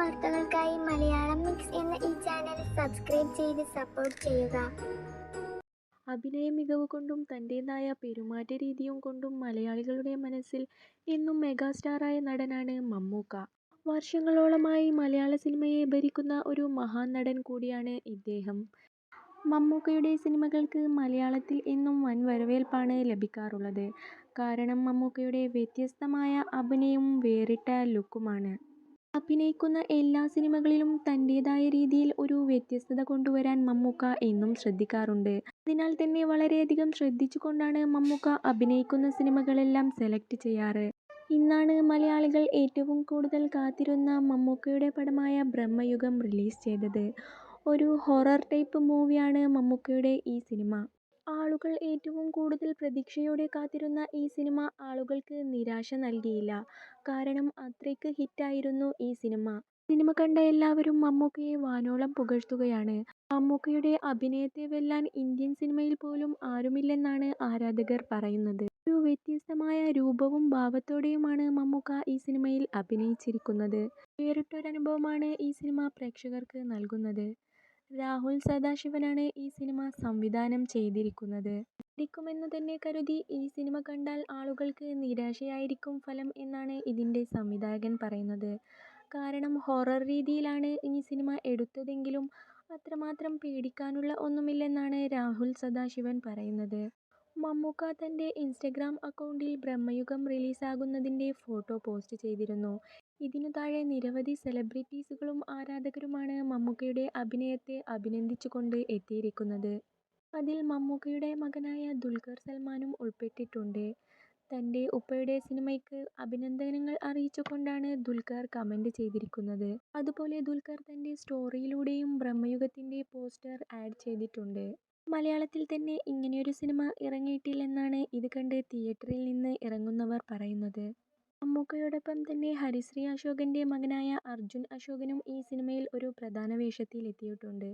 വാർത്തകൾക്കായി മലയാളം മിക്സ് എന്ന ഈ ചാനൽ സബ്സ്ക്രൈബ് ചെയ്ത് സപ്പോർട്ട് ചെയ്യുക അഭിനയ മികവ് കൊണ്ടും തന്റേതായ പെരുമാറ്റ രീതിയും കൊണ്ടും മലയാളികളുടെ മനസ്സിൽ എന്നും മെഗാസ്റ്റാറായ നടനാണ് മമ്മൂക്ക. വർഷങ്ങളോളമായി മലയാള സിനിമയെ ഭരിക്കുന്ന ഒരു മഹാനടൻ കൂടിയാണ് ഇദ്ദേഹം. മമ്മൂക്കയുടെ സിനിമകൾക്ക് മലയാളത്തിൽ എന്നും വൻ വരവേൽപ്പാണ് ലഭിക്കാറുള്ളത്. കാരണം മമ്മൂക്കയുടെ വ്യത്യസ്തമായ അഭിനയവും വേറിട്ട ലുക്കുമാണ്. അഭിനയിക്കുന്ന എല്ലാ സിനിമകളിലും തന്റേതായ രീതിയിൽ ഒരു വ്യത്യസ്തത കൊണ്ടുവരാൻ മമ്മൂക്ക എന്നും ശ്രദ്ധിക്കാറുണ്ട്. അതിനാൽ തന്നെ വളരെയധികം ശ്രദ്ധിച്ചുകൊണ്ടാണ് മമ്മൂക്ക അഭിനയിക്കുന്ന സിനിമകളെല്ലാം സെലക്ട് ചെയ്യാറ്. ഇന്നാണ് മലയാളികൾ ഏറ്റവും കൂടുതൽ കാത്തിരുന്ന മമ്മൂക്കയുടെ പടമായ ബ്രഹ്മയുഗം റിലീസ് ചെയ്തത്. ഒരു ഹൊറർ ടൈപ്പ് മൂവിയാണ് മമ്മൂക്കയുടെ ഈ സിനിമ. ആളുകൾ ഏറ്റവും കൂടുതൽ പ്രതീക്ഷയോടെ കാത്തിരുന്ന ഈ സിനിമ ആളുകൾക്ക് നിരാശ നൽകിയില്ല. കാരണം അത്രയ്ക്ക് ഹിറ്റായിരുന്നു ഈ സിനിമ. സിനിമ കണ്ട എല്ലാവരും മമ്മൂക്കയെ വാനോളം പുകഴ്ത്തുകയാണ്. മമ്മൂക്കയുടെ അഭിനയത്തെ വെല്ലാൻ ഇന്ത്യൻ സിനിമയിൽ പോലും ആരുമില്ലെന്നാണ് ആരാധകർ പറയുന്നത്. ഒരു വ്യത്യസ്തമായ രൂപവും ഭാവത്തോടെയുമാണ് മമ്മൂക്ക ഈ സിനിമയിൽ അഭിനയിച്ചിരിക്കുന്നത്. വേറിട്ടൊരനുഭവമാണ് ഈ സിനിമ പ്രേക്ഷകർക്ക് നൽകുന്നത്. രാഹുൽ സദാശിവനാണ് ഈ സിനിമ സംവിധാനം ചെയ്തിരിക്കുന്നത് ിക്കുമെന്ന് തന്നെ കരുതി ഈ സിനിമ കണ്ടാൽ ആളുകൾക്ക് നിരാശയായിരിക്കും ഫലം എന്നാണ് ഇതിന്റെ സംവിധായകൻ പറയുന്നത്. കാരണം ഹൊറർ രീതിയിലാണ് ഈ സിനിമ എടുത്തതെങ്കിലും അത്രമാത്രം പേടിക്കാനുള്ള ഒന്നുമില്ലെന്നാണ് രാഹുൽ സദാശിവൻ പറയുന്നത്. മമ്മൂക്ക തന്റെ ഇൻസ്റ്റഗ്രാം അക്കൗണ്ടിൽ ബ്രഹ്മയുഗം റിലീസാകുന്നതിന്റെ ഫോട്ടോ പോസ്റ്റ് ചെയ്തിരുന്നു. ഇതിനു താഴെ നിരവധി സെലിബ്രിറ്റീസുകളും ആരാധകരുമാണ് മമ്മൂക്കയുടെ അഭിനയത്തെ അഭിനന്ദിച്ചുകൊണ്ട് എത്തിയിരിക്കുന്നത്. അതിൽ മമ്മൂക്കയുടെ മകനായ ദുൽഖർ സൽമാനും ഉൾപ്പെട്ടിട്ടുണ്ട്. തന്റെ ഉപ്പയുടെ സിനിമയ്ക്ക് അഭിനന്ദനങ്ങൾ അറിയിച്ചുകൊണ്ടാണ് ദുൽഖർ കമന്റ് ചെയ്തിരിക്കുന്നത്. അതുപോലെ ദുൽഖർ തന്റെ സ്റ്റോറിയിലൂടെയും ബ്രഹ്മയുഗത്തിന്റെ പോസ്റ്റർ ആഡ് ചെയ്തിട്ടുണ്ട്. മലയാളത്തിൽ തന്നെ ഇങ്ങനെയൊരു സിനിമ ഇറങ്ങിയിട്ടില്ലെന്നാണ് ഇത് കണ്ട് തിയേറ്ററിൽ നിന്ന് ഇറങ്ങുന്നവർ പറയുന്നത്. മമ്മൂക്കയോടൊപ്പം തന്നെ ഹരിശ്രീ അശോകന്റെ മകനായ അർജുൻ അശോകനും ഈ സിനിമയിൽ ഒരു പ്രധാന വേഷത്തിൽ എത്തിയിട്ടുണ്ട്.